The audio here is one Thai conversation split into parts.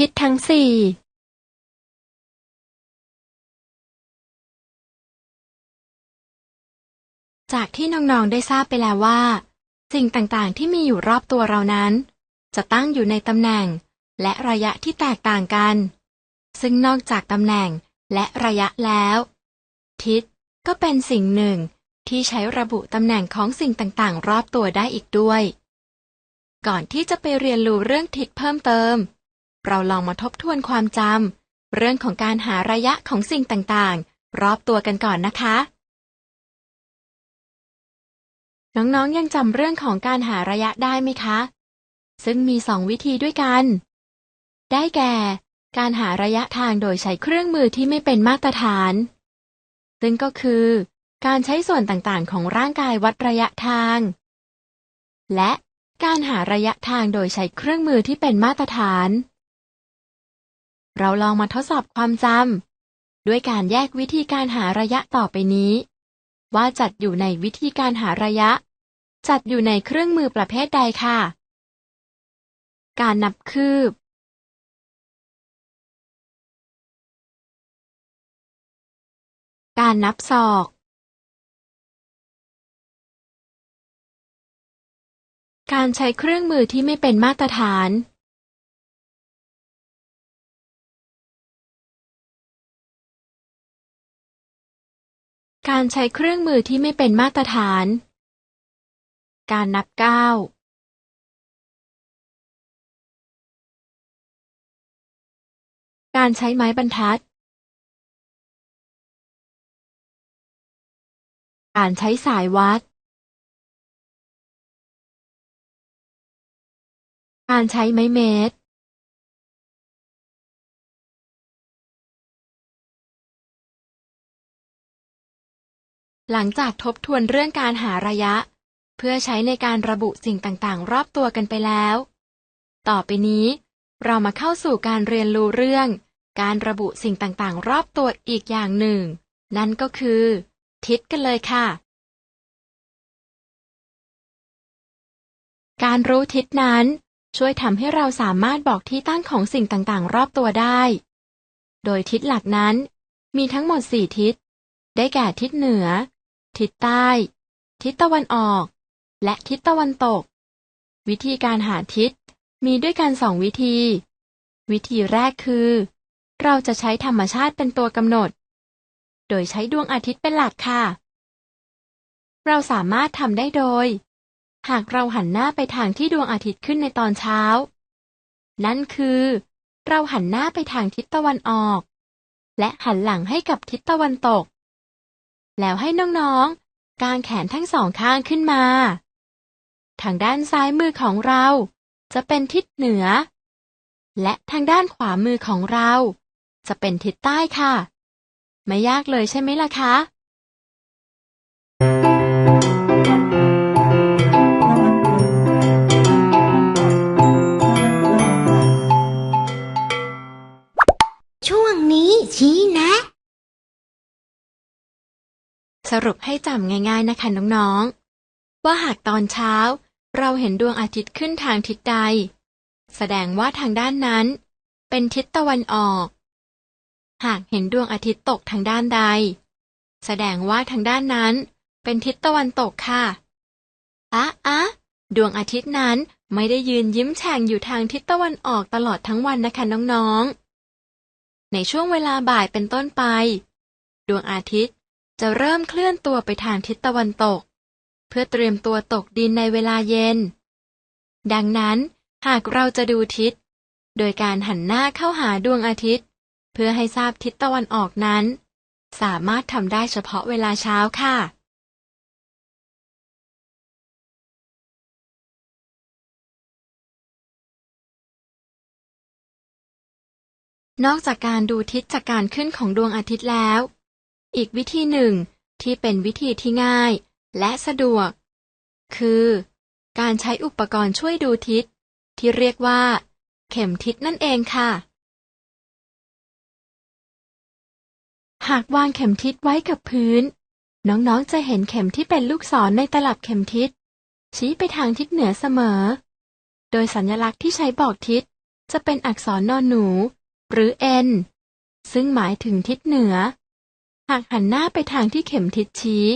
ทิศทั้งสี่จากที่น้องๆได้ทราบไปแล้วว่า สิ่งต่างๆที่มีอยู่รอบตัวเรานั้น จะตั้งอยู่ในตำแหน่ง และระยะที่แตกต่างกัน ซึ่งนอกจากตำแหน่งและระยะแล้ว ทิศก็เป็นสิ่งหนึ่งที่ใช้ระบุตำแหน่งของสิ่งต่างๆ รอบตัวได้อีกด้วย ก่อนที่จะไปเรียนรู้เรื่องทิศเพิ่มเติม เราลองมาทบทวนความจำเรื่องของการหาระยะของสิ่งต่างๆ รอบตัวกันก่อนนะคะ น้องๆยังจำเรื่องของการหาระยะได้ไหมคะ ซึ่งมีสองวิธีด้วยกัน ได้แก่ การหาระยะทางโดยใช้เครื่องมือที่ไม่เป็นมาตรฐาน ซึ่งก็คือ การใช้ส่วนต่างๆ ของร่างกายวัดระยะทาง และการหาระยะทางโดยใช้เครื่องมือที่เป็นมาตรฐาน เราลองมาทดสอบความจำด้วยการแยกวิธีการหาระยะต่อไปนี้ ว่าจัดอยู่ในวิธีการหาระยะ จัดอยู่ในเครื่องมือประเภทใดค่ะ การนับคืบ การนับศอก การใช้เครื่องมือที่ไม่เป็นมาตรฐาน การใช้เครื่องมือที่ไม่เป็นมาตรฐาน การนับก้าว การใช้ไม้บรรทัด การใช้สายวัด การใช้ไม้เมตร หลังจากทบทวนเรื่องการหาระยะ เพื่อใช้ในการระบุสิ่งต่างๆ รอบตัวกันไปแล้ว ต่อไปนี้ เรามาเข้าสู่การเรียนรู้เรื่อง การระบุสิ่งต่างๆ รอบตัวอีกอย่างหนึ่ง นั่นก็คือ ทิศกันเลยค่ะ การรู้ทิศนั้น ช่วยทำให้เราสามารถบอกที่ตั้งของสิ่งต่างๆ รอบตัวได้ โดยทิศหลักนั้น มีทั้งหมดสี่ทิศ ได้แก่ทิศเหนือ ทิศใต้ ทิศตะวันออก และทิศตะวันตก วิธีการหาทิศมีด้วยกันสองวิธี วิธีแรกคือ เราจะใช้ธรรมชาติเป็นตัวกำหนด โดยใช้ดวงอาทิตย์เป็นหลักค่ะ เราสามารถทำได้โดย หากเราหันหน้าไปทางที่ดวงอาทิตย์ขึ้นในตอนเช้า นั่นคือ เราหันหน้าไปทางทิศตะวันออก และหันหลังให้กับทิศตะวันตก แล้วให้น้องๆ กางแขนทั้งสองข้างขึ้นมา ทางด้านซ้ายมือของเรา จะเป็นทิศเหนือ และทางด้านขวามือของเรา จะเป็นทิศใต้ค่ะ ไม่ยากเลยใช่ไหมล่ะคะ สรุปให้จำง่ายๆนะคะน้องๆ ว่าหากตอนเช้า เราเห็นดวงอาทิตย์ขึ้นทางทิศใด แสดงว่าทางด้านนั้น เป็นทิศตะวันออก หากเห็นดวงอาทิตย์ตกทางด้านใด แสดงว่าทางด้านนั้นเป็นทิศตะวันตกค่ะอะอะดวงอาทิตย์นั้นไม่ได้ยืนยิ้มแฉ่งอยู่ทางทิศตะวันออกตลอดทั้งวันนะคะน้องๆ ในช่วงเวลาบ่ายเป็นต้นไป ดวงอาทิตย์ จะเริ่มเคลื่อนตัวไปทางทิศตะวันตก เพื่อเตรียมตัวตกดินในเวลาเย็น ดังนั้นหากเราจะดูทิศ โดยการหันหน้าเข้าหาดวงอาทิตย์ เพื่อให้ทราบทิศตะวันออกนั้น สามารถทำได้เฉพาะเวลาเช้าค่ะ นอกจากการดูทิศจากการขึ้นของดวงอาทิตย์แล้ว อีกวิธีหนึ่งที่เป็นวิธีที่ง่ายและสะดวก คือ การใช้อุปกรณ์ช่วยดูทิศ ที่เรียกว่า เข็มทิศนั่นเองค่ะ หากวางเข็มทิศไว้กับพื้น น้องๆจะเห็นเข็มที่เป็นลูกศรในตลับเข็มทิศ ชี้ไปทางทิศเหนือเสมอ โดยสัญลักษณ์ที่ใช้บอกทิศ จะเป็นอักษรนอนหนู หรือ N ซึ่งหมายถึงทิศเหนือ หากหันหน้าไปทางที่เข็มทิศชี้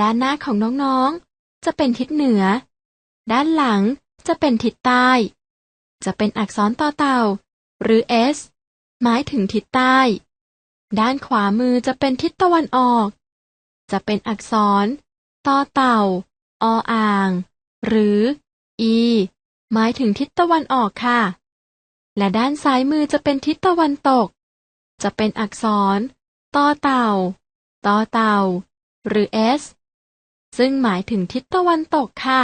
ด้านหน้าของน้องๆ จะเป็นทิศเหนือ ด้านหลังจะเป็นทิศใต้ จะเป็นอักษรต่อเต่า หรือ S หมายถึงทิศใต้ ด้านขวามือจะเป็นทิศตะวันออก จะเป็นอักษรต่อเต่า ออ่าง หรือ E หมายถึงทิศตะวันออกค่ะ และด้านซ้ายมือจะเป็นทิศตะวันตก จะเป็นอักษร ต่อเต่าต่อเต่า หรือ S ซึ่งหมายถึงทิศตะวันตกค่ะ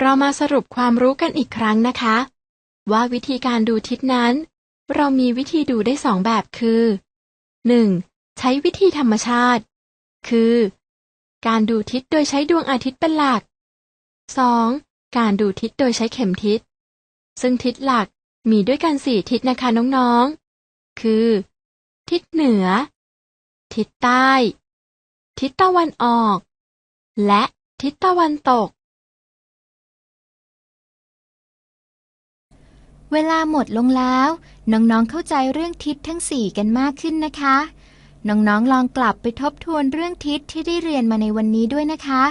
เรามาสรุปความรู้กันอีกครั้งนะคะ ว่าวิธีการดูทิศนั้น เรามีวิธีดูได้สองแบบคือ 1. ใช้วิธีธรรมชาติ คือ การดูทิศโดยใช้ดวงอาทิตย์เป็นหลัก 2. การดูทิศโดยใช้เข็มทิศ ซึ่งทิศหลักมีด้วยกันสี่ทิศนะคะน้องๆ คือ ทิศเหนือ ทิศใต้ ทิศตะวันออก และทิศตะวันตก เวลาหมดลงแล้ว น้องๆเข้าใจเรื่องทิศทั้งสี่กันมากขึ้นนะคะ น้องๆลองกลับไปทบทวนเรื่องทิศที่ได้เรียนมาในวันนี้ด้วยนะคะ